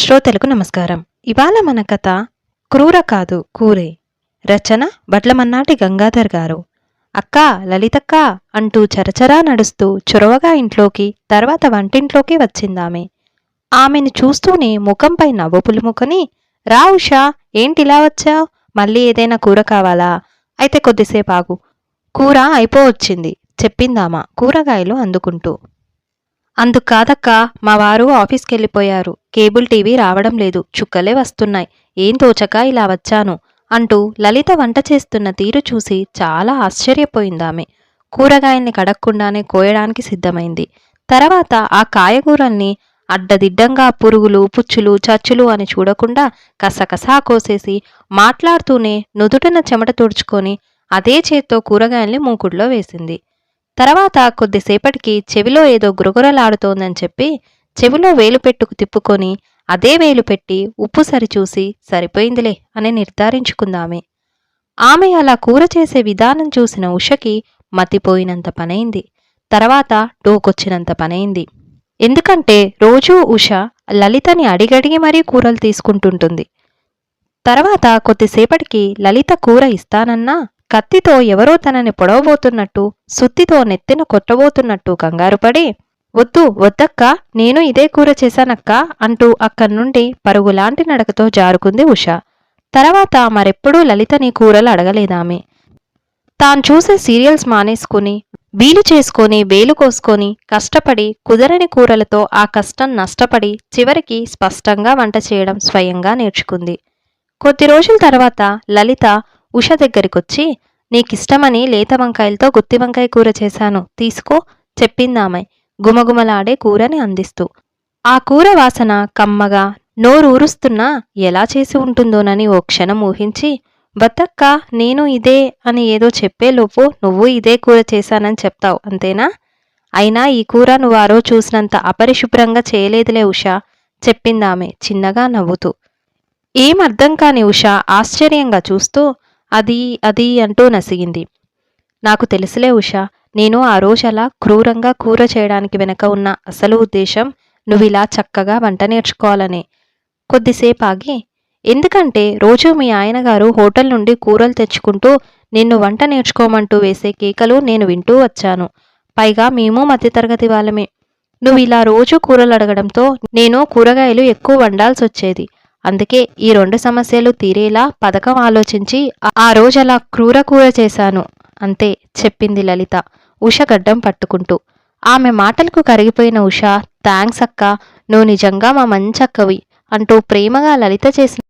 శ్రోతలకు నమస్కారం. ఇవాళ మన కథ క్రూర కాదు కూరే. రచన బట్లమన్నాటి గంగాధర్ గారు. అక్క లలితక్క అంటూ చరచరా నడుస్తూ చొరవగా ఇంట్లోకి తర్వాత వంటింట్లోకి వచ్చిందామె. ఆమెను చూస్తూనే ముఖంపై నవ్వు పులుముకొని రా ఉషా ఏంటిలా వచ్చావు? మళ్ళీ ఏదైనా కూర కావాలా? అయితే కొద్దిసేపు ఆగు. కూర అయిపోవచ్చింది చెప్పిందామా కూరగాయలు అందుకుంటూ. అందుకు కాదక్క మా వారు ఆఫీస్కి వెళ్ళిపోయారు కేబుల్ టీవీ రావడం లేదు. చుక్కలే వస్తున్నాయి. ఏం తోచక ఇలా వచ్చాను అంటూ లలిత వంట చేస్తున్న తీరు చూసి చాలా ఆశ్చర్యపోయిందామె. కూరగాయల్ని కడక్కుండానే కోయడానికి సిద్ధమైంది. తర్వాత ఆ కాయగూరల్ని అడ్డదిడ్డంగా పురుగులు పుచ్చులు చచ్చులు అని చూడకుండా కసకసా కోసేసి మాట్లాడుతూనే నుదుటిన చెమట తుడుచుకొని అదే చేత్తో కూరగాయల్ని మూకుడులో వేసింది. తర్వాత కొద్దిసేపటికి చెవిలో ఏదో గురగురలాడుతోందని చెప్పి చెవిలో వేలు పెట్టుకు తిప్పుకొని అదే వేలు పెట్టి ఉప్పు సరిచూసి సరిపోయిందిలే అని నిర్ధారించుకుందామే. ఆమె అలా కూర చేసే విధానం చూసిన ఉషకి మతిపోయినంత పనైంది. తర్వాత డోకొచ్చినంత పనైంది. ఎందుకంటే రోజూ ఉష లలితని అడిగడిగి మరీ కూరలు తీసుకుంటుంటుంది. తర్వాత కొద్దిసేపటికి లలిత కూర ఇస్తానన్నా కత్తితో ఎవరో తనని పొడవబోతున్నట్టు సుత్తితో నెత్తిన కొట్టబోతున్నట్టు కంగారుపడి వద్దు వద్దక్క నేను ఇదే కూర చేశానక్క అంటూ అక్కడి నుండి పరుగులాంటి నడకతో జారుకుంది ఉష. తర్వాత మరెప్పుడూ లలితని కూరలు అడగలేదామె. తాను చూసే సీరియల్స్ మానేసుకుని వీలు చేసుకొని వేలు కోసుకొని కష్టపడి కుదరని కూరలతో ఆ కష్టం నష్టపడి చివరికి స్పష్టంగా వంట చేయడం స్వయంగా నేర్చుకుంది. కొద్ది రోజుల తర్వాత లలిత ఉష దగ్గరికొచ్చి నీకిష్టమని లేత వంకాయలతో గుత్తి వంకాయ కూర చేశాను. తీసుకో చెప్పిందామె. గుమగుమలాడే కూరని అందిస్తూ. ఆ కూర వాసన కమ్మగా నోరూరుస్తున్నా ఎలా చేసి ఉంటుందోనని ఓ క్షణం ఊహించి బతక్క నేను ఇదే అని ఏదో చెప్పేలోపు నువ్వు ఇదే కూర చేశానని చెప్తావు అంతేనా? అయినా ఈ కూర నువ్వు ఆరో చూసినంత అపరిశుభ్రంగా చేయలేదులే ఉషా చెప్పిందామె చిన్నగా నవ్వుతూ. ఏం అర్థం కాని ఉష ఆశ్చర్యంగా చూస్తూ అది అది అంటూ నసిగింది. నాకు తెలుసులే ఉషా నేను ఆ రోజు అలా క్రూరంగా కూర చేయడానికి వెనక ఉన్న అసలు ఉద్దేశం నువ్వు ఇలా చక్కగా వంట నేర్చుకోవాలనే. కొద్దిసేపు ఆగి ఎందుకంటే రోజు మీ ఆయనగారు హోటల్ నుండి కూరలు తెచ్చుకుంటూ నిన్ను వంట నేర్చుకోమంటూ వేసే కేకలు నేను వింటూ వచ్చాను. పైగా మేము మధ్యతరగతి వాళ్ళమే. నువ్వు ఇలా రోజు కూరలు అడగడంతో నేను కూరగాయలు ఎక్కువ వండాల్సి వచ్చేది అందుకే ఈ రెండు సమస్యలు తీరేలా పథకం ఆలోచించి ఆ రోజు అలా క్రూర కూర చేశాను అంతే చెప్పింది లలిత ఉష గడ్డం పట్టుకుంటూ. ఆమె మాటలకు కరిగిపోయిన ఉష థ్యాంక్స్ అక్క నువ్వు నిజంగా మా మంచక్కవి అంటూ ప్రేమగా లలిత చేసిన